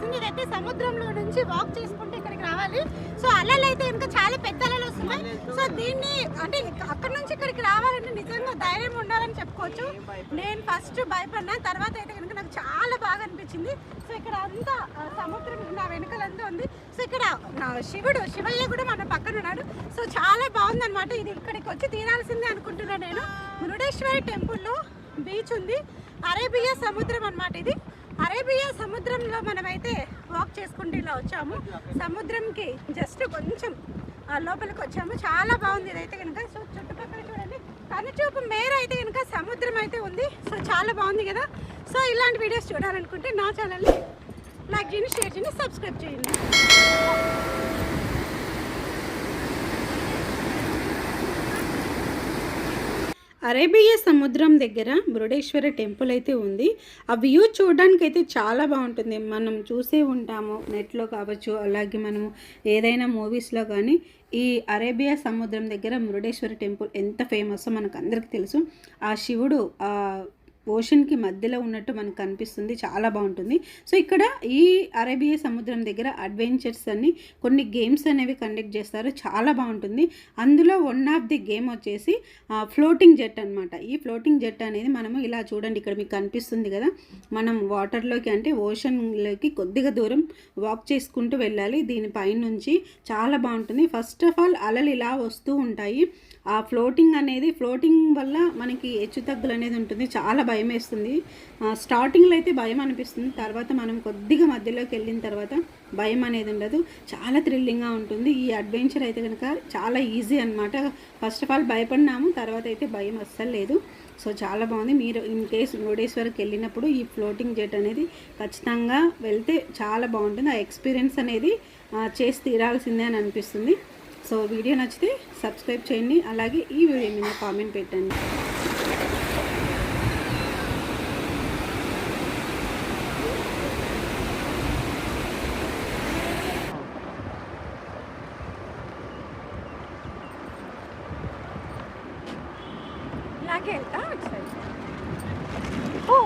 సింగైతే సముద్రంలో నుంచి వాక్ చేసుకుంటే ఇక్కడికి రావాలి. సో అలలు అయితే ఇంకా చాలా పెద్ద అలలు వస్తున్నాయి. సో దీన్ని అంటే అక్కడ నుంచి ఇక్కడికి రావాలంటే నిజంగా ధైర్యం ఉండాలని చెప్పుకోవచ్చు. నేను ఫస్ట్ భయపడినా తర్వాత అయితే కనుక నాకు చాలా బాగా అనిపించింది. సో ఇక్కడ అంతా సముద్రం నా వెనుకలంతా ఉంది. సో ఇక్కడ నా శివుడు శివయ్య కూడా మన పక్కన ఉన్నాడు. సో చాలా బాగుందనమాట ఇది ఇక్కడికి వచ్చి తీరాల్సిందే అనుకుంటున్నాను నేను. మురుడేశ్వరి టెంపుల్లో బీచ్ ఉంది. అరేబియా సముద్రం అన్నమాట ఇది. సముద్రంలో మనమైతే వాక్ చేసుకుంటూ ఇలా వచ్చాము. సముద్రంకి జస్ట్ కొంచెం ఆ, లోపలికి వచ్చాము. చాలా బాగుంది ఇదైతే కనుక. సో చుట్టుపక్కల చూడండి. కనుచూపు మేర అయితే కనుక సముద్రం అయితే ఉంది. సో చాలా బాగుంది కదా. సో ఇలాంటి వీడియోస్ చూడాలనుకుంటే నా ఛానల్ని లైక్ చేయండి షేర్ చేయండి సబ్స్క్రైబ్ చేయండి. అరేబియా సముద్రం దగ్గర మురుడేశ్వర టెంపుల్ అయితే ఉంది. ఆ వ్యూ చూడడానికి అయితే చాలా బాగుంటుంది. మనం చూసే ఉంటాము నెట్లో కావచ్చు అలాగే మనము ఏదైనా మూవీస్లో కానీ. ఈ అరేబియా సముద్రం దగ్గర మురుడేశ్వర టెంపుల్ ఎంత ఫేమస్ మనకు అందరికీ తెలుసు. ఆ శివుడు ఓషన్కి మధ్యలో ఉన్నట్టు మనకు కనిపిస్తుంది. చాలా బాగుంటుంది. సో ఇక్కడ ఈ అరేబియా సముద్రం దగ్గర అడ్వెంచర్స్ అన్ని కొన్ని గేమ్స్ అనేవి కండక్ట్ చేస్తారు. చాలా బాగుంటుంది. అందులో వన్ ఆఫ్ ది గేమ్ వచ్చేసి ఫ్లోటింగ్ జెట్ అన్నమాట. ఈ ఫ్లోటింగ్ జెట్ అనేది మనము ఇలా చూడండి. ఇక్కడ మీకు కనిపిస్తుంది కదా. మనం వాటర్లోకి అంటే ఓషన్లోకి కొద్దిగా దూరం వాక్ చేసుకుంటూ వెళ్ళాలి. దీనిపైనుంచి చాలా బాగుంటుంది. ఫస్ట్ ఆఫ్ ఆల్ అలలు ఇలా వస్తూ ఉంటాయి. ఆ ఫ్లోటింగ్ అనేది ఫ్లోటింగ్ వల్ల మనకి హెచ్చు తగ్గులు అనేది ఉంటుంది. చాలా భయం వేస్తుంది. స్టార్టింగ్లో అయితే భయం అనిపిస్తుంది. తర్వాత మనం కొద్దిగా మధ్యలోకి వెళ్ళిన తర్వాత భయం అనేది ఉండదు. చాలా థ్రిల్లింగ్గా ఉంటుంది. ఈ అడ్వెంచర్ అయితే కనుక చాలా ఈజీ అనమాట ఫస్ట్ ఆఫ్ ఆల్ భయపడినాము. తర్వాత అయితే భయం అస్సలు లేదు. సో చాలా బాగుంది. మీరు ఇన్ కేస్ మురుడేశ్వర్కి వెళ్ళినప్పుడు ఈ ఫ్లోటింగ్ జెట్ అనేది ఖచ్చితంగా వెళ్తే చాలా బాగుంటుంది. ఆ ఎక్స్పీరియన్స్ అనేది చేసి తీరాల్సిందే అని అనిపిస్తుంది. సో వీడియో నచ్చితే సబ్స్క్రైబ్ చేయండి. అలాగే ఈ వీడియో మీద కామెంట్ పెట్టండి. ఇలాగే వెళ్తా ఓ!